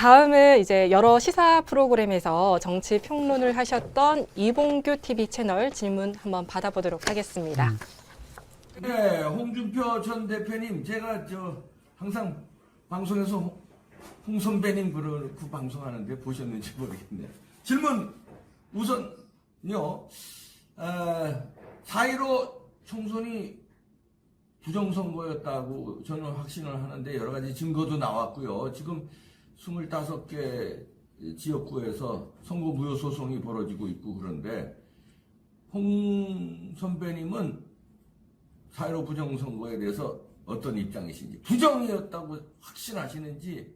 다음은 이제 여러 시사 프로그램에서 정치 평론을 하셨던 이봉규 TV 채널 질문 한번 받아보도록 하겠습니다. 네, 홍준표 전 대표님, 제가 저 항상 방송에서 홍, 홍 선배님 그, 그 방송하는데 보셨는지 모르겠네요. 질문 우선요, 아, 4.15 총선이 부정선거였다고 저는 확신을 하는데 여러 가지 증거도 나왔고요. 지금 25개 지역구에서 선거 무효 소송이 벌어지고 있고 그런데 홍 선배님은 4.15 부정선거에 대해서 어떤 입장이신지 부정이었다고 확신하시는지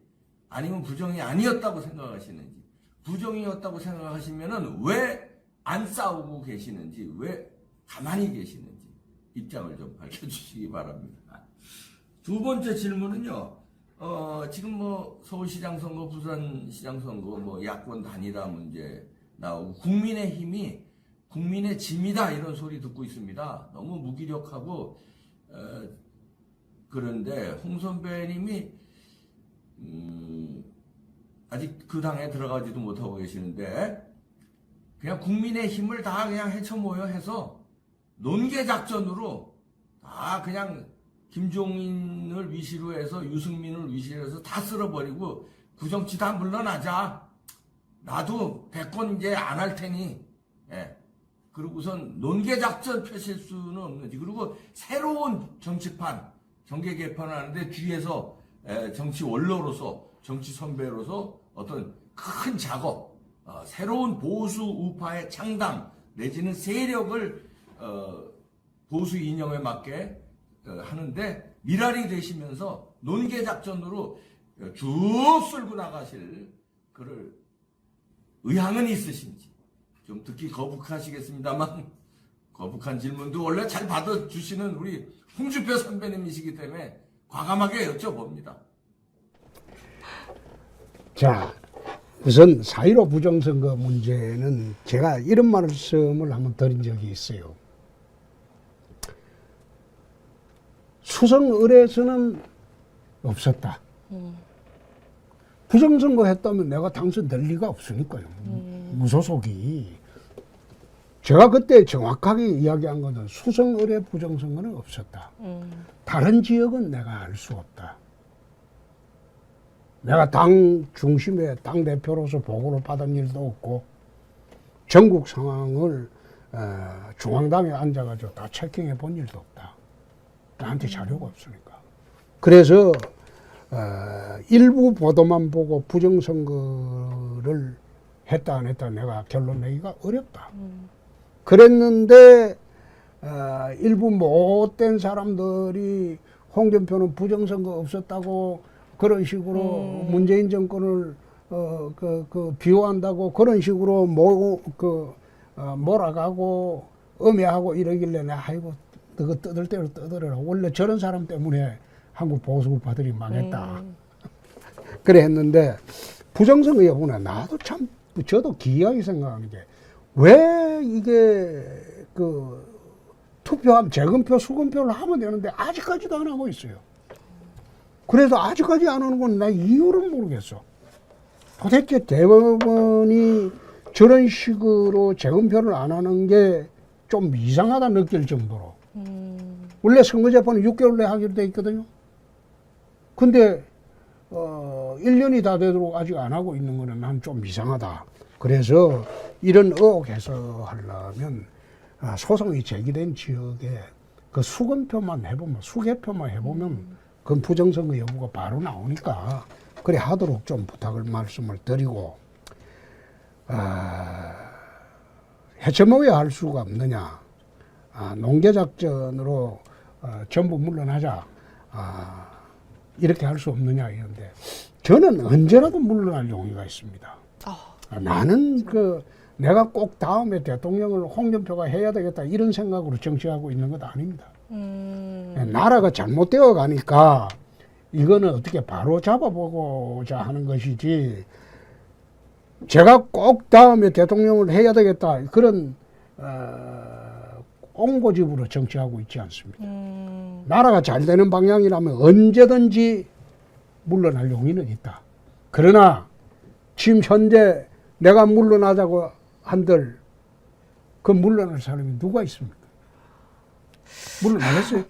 아니면 부정이 아니었다고 생각하시는지 부정이었다고 생각하시면은 왜 안 싸우고 계시는지 왜 가만히 계시는지 입장을 좀 밝혀주시기 바랍니다. 두 번째 질문은요. 어, 지금 뭐 서울시장 선거, 부산시장 선거, 뭐 야권 단일화 문제 나오고 국민의 힘이 국민의 짐이다 이런 소리 듣고 있습니다. 너무 무기력하고 어, 그런데 홍 선배님이 음, 아직 그 당에 들어가지도 못하고 계시는데 그냥 국민의 힘을 다 그냥 헤쳐 모여 해서 논개 작전으로 다 그냥 김종인을 위시로 해서 유승민을 위시로 해서 다 쓸어버리고 구정치 다 물러나자. 나도 백건 이제 안 할 테니. 예. 그리고선 논개 작전 펼칠 수는 없는지. 그리고 새로운 정치판, 정계 개편을 하는데 뒤에서 에, 정치 원로로서, 정치 선배로서 어떤 큰 작업, 어, 새로운 보수 우파의 창당 내지는 세력을 어, 보수 이념에 맞게 어, 하는데 미랄이 되시면서 논개 작전으로 쭉 쓸고 나가실 그를 의향은 있으신지 좀 듣기 거북하시겠습니다만 거북한 질문도 원래 잘 받아주시는 우리 홍준표 선배님이시기 때문에 과감하게 여쭤봅니다. 자, 우선 4.15 부정선거 문제는 제가 이런 말씀을 한번 드린 적이 있어요. 수성을에서는 없었다. 부정선거 했다면 내가 당선될 리가 없으니까요. 무소속이. 제가 그때 정확하게 이야기한 것은 수성을의 부정선거는 없었다. 음, 다른 지역은 내가 알 수 없다. 내가 당 중심에 당 대표로서 보고를 받은 일도 없고 전국 상황을 어, 중앙당에 앉아가지고 다 체킹해 본 일도 없다. 나한테 자료가 없으니까. 그래서 어, 일부 보도만 보고 부정선거를 했다 안 했다 내가 결론 내기가 어렵다. 그랬는데 어, 일부 못된 사람들이 홍준표는 부정선거 없었다고 그런 식으로 문재인 정권을 어, 그, 그 비호한다고 그런 식으로 모, 그, 어, 몰아가고 음해하고 이러길래 나 아이고 너그 떠들 대로 떠들어라. 원래 저런 사람 때문에 한국 보수파들이 망했다. 그래 했는데 부정선거 여부는 나도 참 저도 기이하게 생각하는 게 왜 이게 그 투표하면 재검표 수검표를 하면 되는데 아직까지도 안 하고 있어요. 그래서 아직까지 안 하는 건 나 이유를 모르겠어. 도대체 대법원이 저런 식으로 재검표를 안 하는 게 좀 이상하다 느낄 정도로. 음, 원래 선거재판은 6개월 내에 하기로 돼 있거든요. 근데, 어, 1년이 다 되도록 아직 안 하고 있는 거는 난 좀 이상하다. 그래서 이런 의혹 해소하려면 아, 소송이 제기된 지역에 그 수검표만 해보면, 수개표만 해보면 그건 부정선거 여부가 바로 나오니까 그래 하도록 좀 부탁을 말씀을 드리고, 아, 해체모여 할 수가 없느냐. 아, 농계작전으로 어, 전부 물러나자. 아, 이렇게 할 수 없느냐 이런데 저는 언제라도 물러날 용의가 있습니다. 아, 아, 나는 그 내가 꼭 다음에 대통령을 홍준표가 해야 되겠다 이런 생각으로 정치하고 있는 것 아닙니다. 음, 나라가 잘못되어 가니까 이거는 어떻게 바로 잡아보고자 하는 것이지 제가 꼭 다음에 대통령을 해야 되겠다 그런 어, 옹고집으로 정치하고 있지 않습니다. 음, 나라가 잘 되는 방향이라면 언제든지 물러날 용의는 있다. 그러나 지금 현재 내가 물러나자고 한들 그 물러날 사람이 누가 있습니까? 물러나겠어요.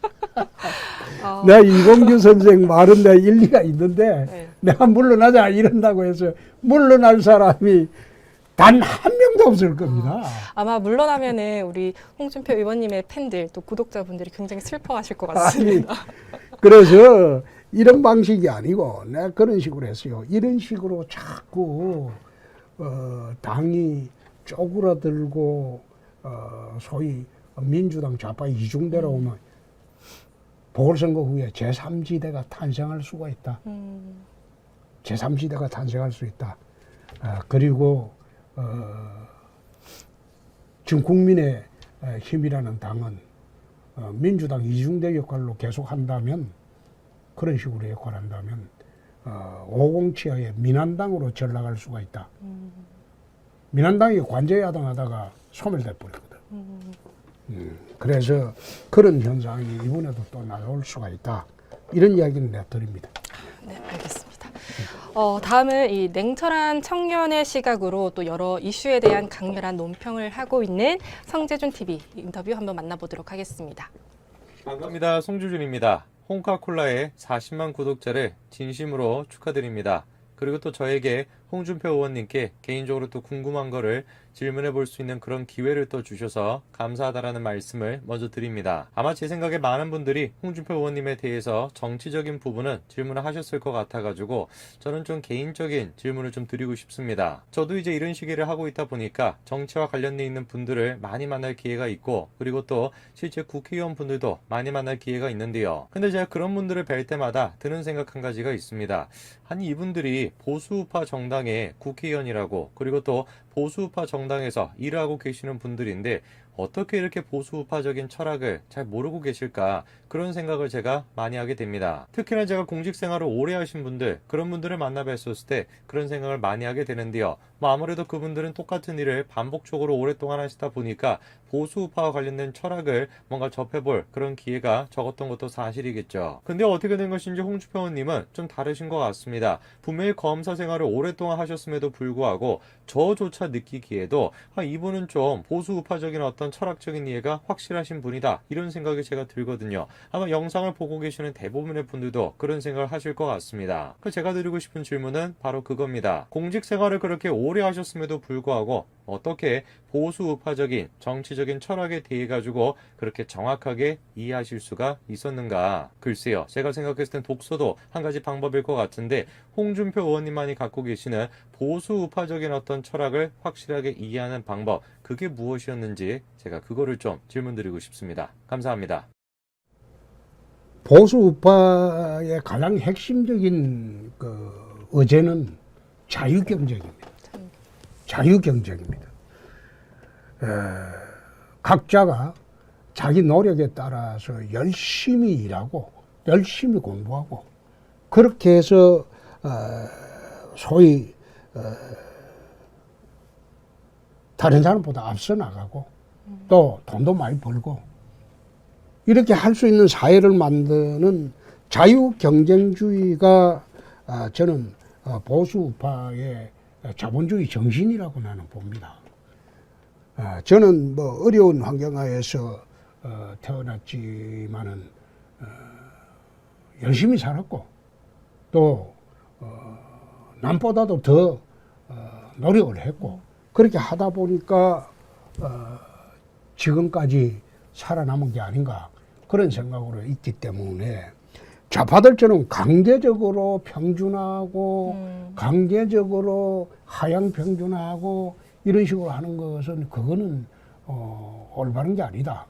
어, 내가 이봉규 선생 말은 내 일리가 있는데 네. 내가 물러나자 이런다고 해서 물러날 사람이 단 한 명도 없을 겁니다. 아마 물러나면은 우리 홍준표 의원님의 팬들 또 구독자분들이 굉장히 슬퍼하실 것 같습니다. 그래서 이런 방식이 아니고 내가 그런 식으로 했어요. 이런 식으로 자꾸 어, 당이 쪼그라들고 어, 소위 민주당 좌파 이중대로 오면 보궐선거 후에 제3지대가 탄생할 수가 있다. 음, 제3지대가 탄생할 수 있다. 아, 그리고 어, 지금 국민의 에, 힘이라는 당은 어, 민주당 이중대 역할로 계속 한다면 그런 식으로 역할한다면 어, 507의 민한당으로 전락할 수가 있다. 음, 민한당이 관제야당 하다가 소멸돼 버리거든. 음. 음, 그래서 그런 현상이 이번에도 또 나올 수가 있다. 이런 이야기는 내가 드립니다. 어, 다음은 이 냉철한 청년의 시각으로 또 여러 이슈에 대한 강렬한 논평을 하고 있는 성재준 TV 인터뷰 한번 만나보도록 하겠습니다. 반갑습니다. 송주준입니다. 홍카콜라의 40만 구독자를 진심으로 축하드립니다. 그리고 또 저에게 홍준표 의원님께 개인적으로 또 궁금한 거를 질문해 볼 수 있는 그런 기회를 또 주셔서 감사하다라는 말씀을 먼저 드립니다. 아마 제 생각에 많은 분들이 홍준표 의원님에 대해서 정치적인 부분은 질문을 하셨을 것 같아가지고 저는 좀 개인적인 질문을 좀 드리고 싶습니다. 저도 이제 이런 시기를 하고 있다 보니까 정치와 관련돼 있는 분들을 많이 만날 기회가 있고 그리고 또 실제 국회의원 분들도 많이 만날 기회가 있는데요. 근데 제가 그런 분들을 뵐 때마다 드는 생각 한 가지가 있습니다. 아니 이분들이 보수우파 정당 의 국회의원이라고 그리고 또 보수우파 정당에서 일을 하고 계시는 분들인데 어떻게 이렇게 보수우파적인 철학을 잘 모르고 계실까 그런 생각을 제가 많이 하게 됩니다. 특히나 제가 공직 생활을 오래 하신 분들 그런 분들을 만나 뵀었을 때 그런 생각을 많이 하게 되는데요. 뭐 아무래도 그분들은 똑같은 일을 반복적으로 오랫동안 하시다 보니까 보수 우파와 관련된 철학을 뭔가 접해볼 그런 기회가 적었던 것도 사실이겠죠. 근데 어떻게 된 것인지 홍준표 의원님은 좀 다르신 것 같습니다. 분명히 검사 생활을 오랫동안 하셨음에도 불구하고 저조차 느끼기에도 아, 이분은 좀 보수 우파적인 어떤 철학적인 이해가 확실하신 분이다. 이런 생각이 제가 들거든요. 아마 영상을 보고 계시는 대부분의 분들도 그런 생각을 하실 것 같습니다. 그 제가 드리고 싶은 질문은 바로 그겁니다. 공직 생활을 그렇게 오래 하셨음에도 불구하고 어떻게 보수 우파적인 정치적인 철학에 대해 가지고 그렇게 정확하게 이해하실 수가 있었는가? 글쎄요. 제가 생각했을 땐 독서도 한 가지 방법일 것 같은데 홍준표 의원님만이 갖고 계시는 보수 우파적인 어떤 철학을 확실하게 이해하는 방법 그게 무엇이었는지 제가 그거를 좀 질문드리고 싶습니다. 감사합니다. 보수 우파의 가장 핵심적인 그 의제는 자유 경쟁입니다. 자유 경쟁입니다. 에, 각자가 자기 노력에 따라서 열심히 일하고 열심히 공부하고 그렇게 해서 어, 소위 어, 다른 사람보다 앞서 나가고 또 돈도 많이 벌고 이렇게 할 수 있는 사회를 만드는 자유 경쟁주의가 아, 저는 어, 보수 우파의 자본주의 정신이라고 나는 봅니다. 아, 저는 뭐 어려운 환경하에서 어, 태어났지만은 어, 열심히 살았고 또 어, 남보다도 더 어, 노력을 했고 그렇게 하다 보니까 어, 지금까지 살아남은 게 아닌가 그런 생각으로 있기 때문에 좌파들처럼 강제적으로 평준화하고 음. 강제적으로 하향 평준화하고 이런 식으로 하는 것은 그거는 어, 올바른 게 아니다.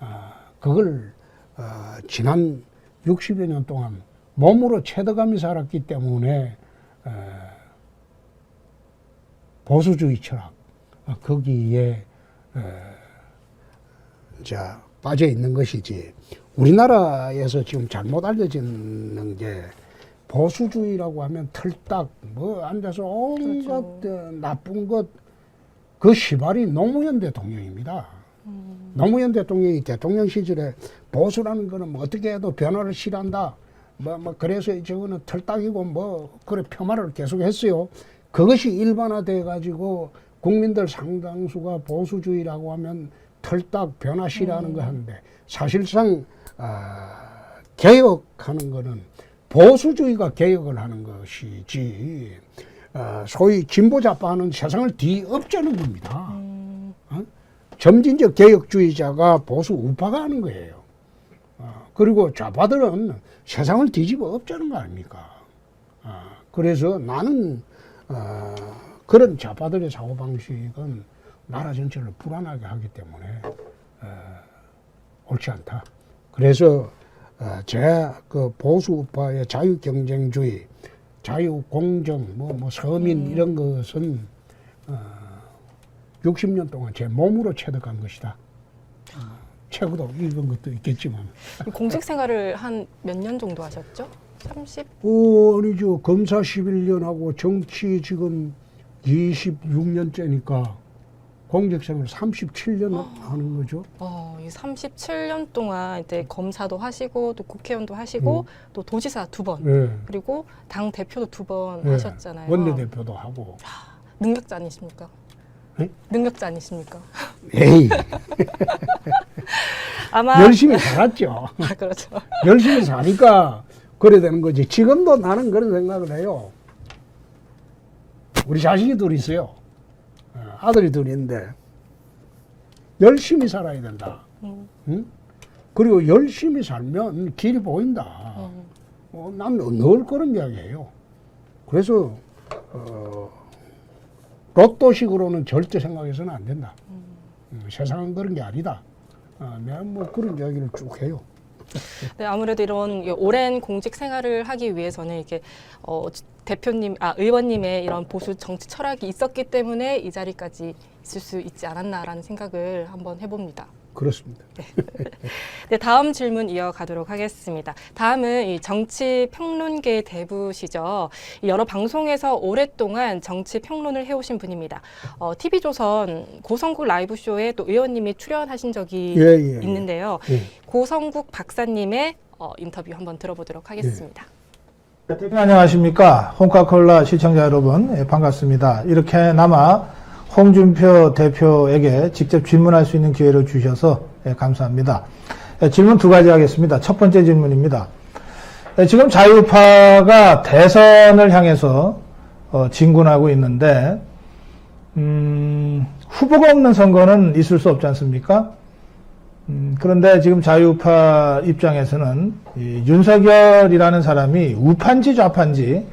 아, 그걸 어, 지난 60여 년 동안 몸으로 체득하며 살았기 때문에 에, 보수주의 철학 어, 거기에 에, 자 빠져 있는 것이지 우리나라에서 지금 잘못 알려지는 게 보수주의라고 하면 틀딱 뭐 앉아서 온갖 어, 나쁜 것 그 시발이 노무현 대통령입니다. 노무현 대통령이 대통령 시절에 보수라는 거는 뭐 어떻게 해도 변화를 싫어한다. 뭐, 뭐 그래서 저거는 털딱이고 뭐 그래 폄하를 계속 했어요. 그것이 일반화돼 가지고 국민들 상당수가 보수주의라고 하면 털딱 변화시라는 거 하는데 사실상 아, 개혁하는 거는 보수주의가 개혁을 하는 것이지 어, 소위 진보 좌파는 세상을 뒤엎자는 겁니다. 어? 점진적 개혁주의자가 보수 우파가 하는 거예요. 어, 그리고 좌파들은 세상을 뒤집어 엎자는 거 아닙니까? 어, 그래서 나는 어, 그런 좌파들의 사고방식은 나라 전체를 불안하게 하기 때문에 어, 옳지 않다. 그래서 어, 제그 보수 우파의 자유 경쟁주의, 자유 공정, 뭐, 뭐 서민 이런 것은 어, 60년 동안 제 몸으로 체득한 것이다. 어, 책으로 읽은 것도 있겠지만. 공직 생활을 한 몇 년 정도 하셨죠? 30? 어, 아니죠. 검사 11년하고 정치 지금 26년째니까 공직생활 37년 하는 거죠. 어, 이 37년 동안 이제 검사도 하시고 또 국회의원도 하시고 또 도지사 두 번. 예. 그리고 당 대표도 두 번 예. 하셨잖아요. 원내대표도 하고. 능력자 아니십니까? 네? 능력자 아니십니까? 에이, 아마 열심히 살았죠. 아, 그렇죠. 열심히 사니까 그래 되는 거지. 지금도 나는 그런 생각을 해요. 우리 자식이 둘 있어요. 어, 아들이 둘인데 열심히 살아야 된다. 음. 응? 그리고 열심히 살면 길이 보인다. 음. 어, 난늘 그런 이야기예요. 그래서 어, 로또식으로는 절대 생각해서는 안 된다. 음, 세상은 그런 게 아니다. 어, 내가 뭐 그런 이야기를 쭉 해요. 네, 아무래도 이런 이 오랜 공직 생활을 하기 위해서는 이렇게 어, 대표님, 아 의원님의 이런 보수 정치 철학이 있었기 때문에 이 자리까지 있을 수 있지 않았나라는 생각을 한번 해봅니다. 그렇습니다. 네, 다음 질문 이어가도록 하겠습니다. 다음은 이 정치 평론계 대부시죠. 이 여러 방송에서 오랫동안 정치 평론을 해오신 분입니다. 어, TV조선 고성국 라이브 쇼에 또 의원님이 출연하신 적이 예, 예, 예. 있는데요. 예. 고성국 박사님의 어, 인터뷰 한번 들어보도록 하겠습니다. 대표님 안녕하십니까. 홍카콜라 시청자 여러분, 예, 반갑습니다. 이렇게나마 홍준표 대표에게 직접 질문할 수 있는 기회를 주셔서 예, 감사합니다. 예, 질문 두 가지 하겠습니다. 첫 번째 질문입니다. 예, 지금 자유파가 대선을 향해서 어, 진군하고 있는데, 음, 후보가 없는 선거는 있을 수 없지 않습니까? 음, 그런데 지금 자유파 입장에서는 이 윤석열이라는 사람이 우판지 좌판지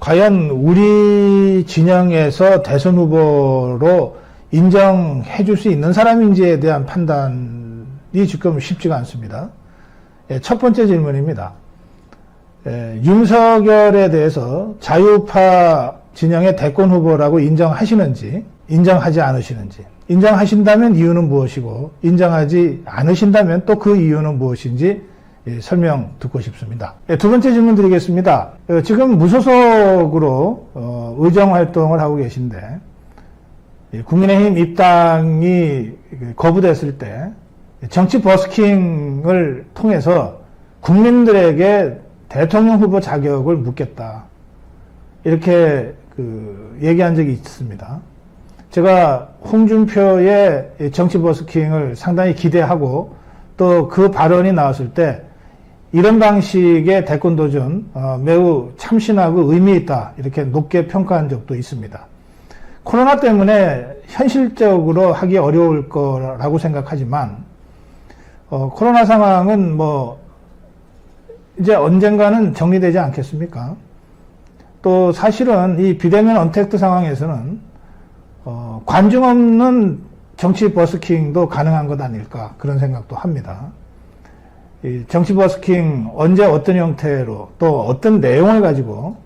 과연 우리 진영에서 대선 후보로 인정해 줄 수 있는 사람인지에 대한 판단이 지금 쉽지가 않습니다. 예, 첫 번째 질문입니다. 예, 윤석열에 대해서 자유파 진영의 대권 후보라고 인정하시는지, 인정하지 않으시는지, 인정하신다면 이유는 무엇이고, 인정하지 않으신다면 또 그 이유는 무엇인지 예, 설명 듣고 싶습니다. 예, 두 번째 질문 드리겠습니다. 어, 지금 무소속으로 어, 의정 활동을 하고 계신데, 예, 국민의힘 입당이 거부됐을 때 정치 버스킹을 통해서 국민들에게 대통령 후보 자격을 묻겠다. 이렇게 그 얘기한 적이 있습니다. 제가 홍준표의 정치 버스킹을 상당히 기대하고 또 그 발언이 나왔을 때 이런 방식의 대권 도전 어, 매우 참신하고 의미 있다 이렇게 높게 평가한 적도 있습니다. 코로나 때문에 현실적으로 하기 어려울 거라고 생각하지만 어, 코로나 상황은 뭐 이제 언젠가는 정리되지 않겠습니까? 또 사실은 이 비대면 언택트 상황에서는 어, 관중 없는 정치 버스킹도 가능한 것 아닐까 그런 생각도 합니다. 이 정치 버스킹 언제 어떤 형태로 또 어떤 내용을 가지고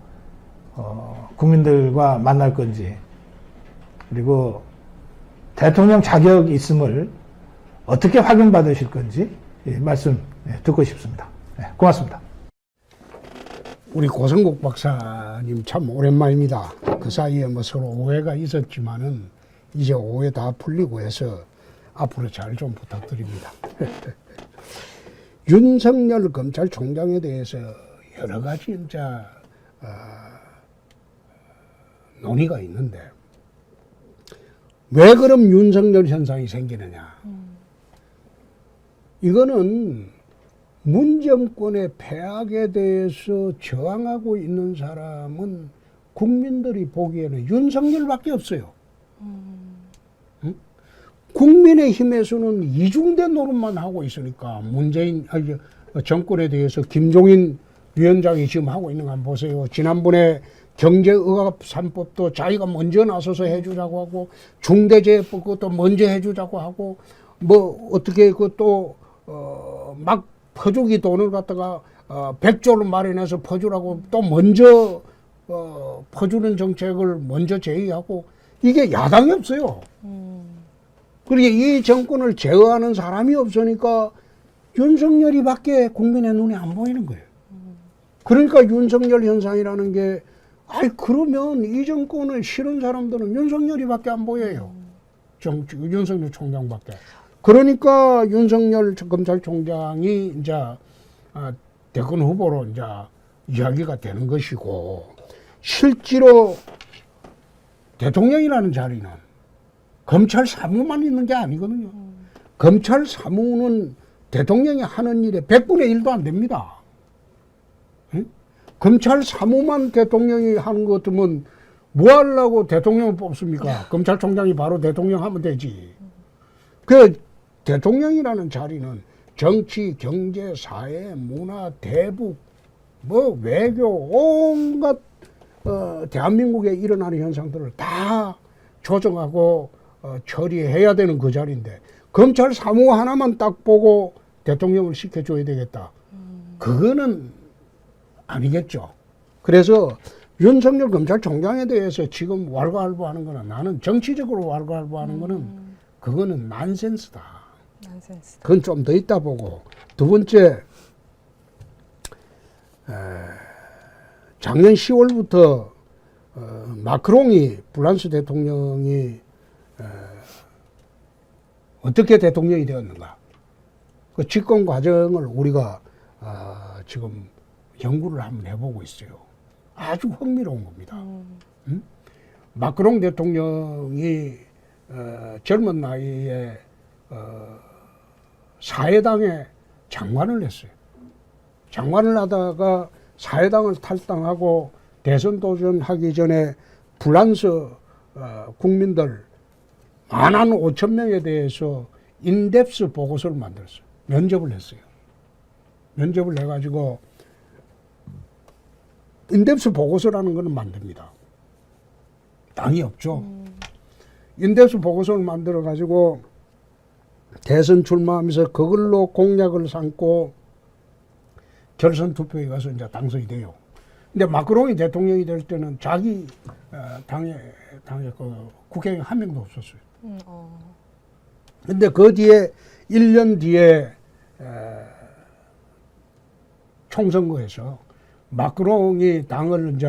어, 국민들과 만날 건지 그리고 대통령 자격 있음을 어떻게 확인받으실 건지 예, 말씀 예, 듣고 싶습니다. 예, 고맙습니다. 우리 고성국 박사님 참 오랜만입니다. 그 사이에 뭐 서로 오해가 있었지만은 이제 오해 다 풀리고 해서 앞으로 잘 좀 부탁드립니다. 윤석열 검찰총장에 대해서 여러 가지 이제 어, 논의가 있는데 왜 그럼 윤석열 현상이 생기느냐? 이거는 문정권의 폐악에 대해서 저항하고 있는 사람은 국민들이 보기에는 윤석열밖에 없어요. 응? 국민의힘에서는 이중된 노릇만 하고 있으니까 문재인 아니, 저, 정권에 대해서 김종인 위원장이 지금 하고 있는 거 한번 보세요. 지난번에 경제의학 3법도 자기가 먼저 나서서 해주자고 하고 중대재해법 그것도 먼저 해주자고 하고 뭐 어떻게 그또 어, 막 퍼주기 돈을 갖다가 어, 100조를 마련해서 퍼주라고 또 먼저 어, 퍼주는 정책을 먼저 제의하고 이게 야당이 없어요. 그러게 이 정권을 제어하는 사람이 없으니까 윤석열이 밖에 국민의 눈에 안 보이는 거예요. 그러니까 윤석열 현상이라는 게, 아이, 그러면 이 정권을 싫은 사람들은 윤석열이 밖에 안 보여요. 정, 윤석열 총장 밖에. 그러니까 윤석열 검찰총장이 이제, 아, 대권 후보로 이제 이야기가 되는 것이고, 실제로 대통령이라는 자리는 검찰 사무만 있는 게 아니거든요. 검찰 사무는 대통령이 하는 일에 100분의 1도 안 됩니다. 응? 검찰 사무만 대통령이 하는 것 같으면 뭐 하려고 대통령을 뽑습니까? 검찰총장이 바로 대통령 하면 되지. 그 대통령이라는 자리는 정치, 경제, 사회, 문화, 대북, 뭐 외교, 온갖 어, 대한민국에 일어나는 현상들을 다 조정하고 어, 처리해야 되는 그 자리인데 검찰 사무 하나만 딱 보고 대통령을 시켜줘야 되겠다. 그거는 아니겠죠. 그래서 윤석열 검찰총장에 대해서 지금 왈가왈부하는 거는 나는 정치적으로 왈가왈부하는 거는 그거는 난센스다. 그건 좀 더 있다 보고 두 번째 에, 작년 10월부터 어, 마크롱이 프랑스 대통령이 에, 어떻게 대통령이 되었는가 그 집권 과정을 우리가 아, 지금 연구를 한번 해보고 있어요. 아주 흥미로운 겁니다. 음? 마크롱 대통령이 어, 젊은 나이에 어, 사회당에 장관을 했어요. 장관을 하다가 사회당을 탈당하고 대선 도전하기 전에 프랑스 어, 국민들 만한 오천 명에 대해서 인덱스 보고서를 만들었어요. 면접을 했어요. 면접을 해가지고 인덱스 보고서라는 거는 만듭니다. 당이 없죠. 인덱스 보고서를 만들어 가지고 대선 출마하면서 그걸로 공약을 삼고 결선 투표에 가서 이제 당선이 돼요. 근데 마크롱이 대통령이 될 때는 자기 어, 당에 당에 그 국회의원 한 명도 없었어요. 음, 어. 근데 그 뒤에 1년 뒤에 에, 총선거에서 마크롱이 당을 이제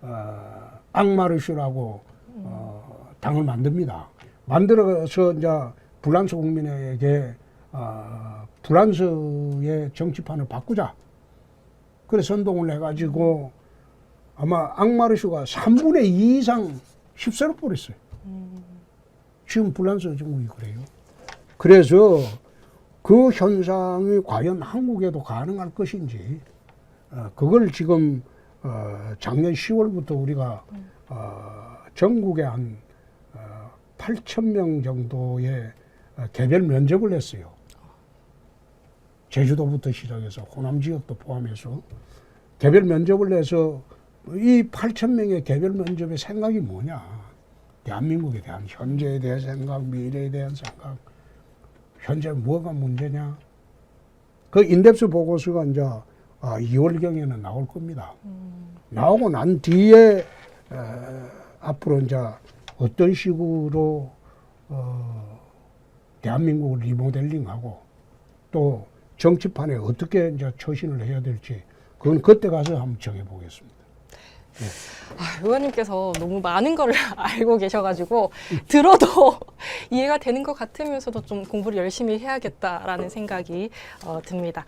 어, 앙마르슈라고 어, 당을 만듭니다. 만들어서 이제 프랑스 국민에게 어, 프랑스의 정치판을 바꾸자. 그래 선동을 해가지고 아마 앙마르슈가 3분의 2 이상 휩쓸어 버렸어요. 지금 프랑스 정국이 그래요. 그래서 그 현상이 과연 한국에도 가능할 것인지, 어, 그걸 지금, 어, 작년 10월부터 우리가, 어, 전국에 한, 어, 8,000명 정도의 어, 개별 면접을 했어요. 제주도부터 시작해서 호남 지역도 포함해서 개별 면접을 해서 이 8,000명의 개별 면접의 생각이 뭐냐. 대한민국에 대한 현재에 대한 생각, 미래에 대한 생각, 현재 뭐가 문제냐. 그 인덱스 보고서가 이제 아, 2월경에는 나올 겁니다. 나오고 난 뒤에 에, 앞으로 이제 어떤 식으로 어, 대한민국을 리모델링하고 또 정치판에 어떻게 이제 처신을 해야 될지 그건 그때 가서 한번 정해보겠습니다. 아, 의원님께서 너무 많은 거를 알고 계셔가지고 들어도 이해가 되는 것 같으면서도 좀 공부를 열심히 해야겠다라는 생각이 어, 듭니다.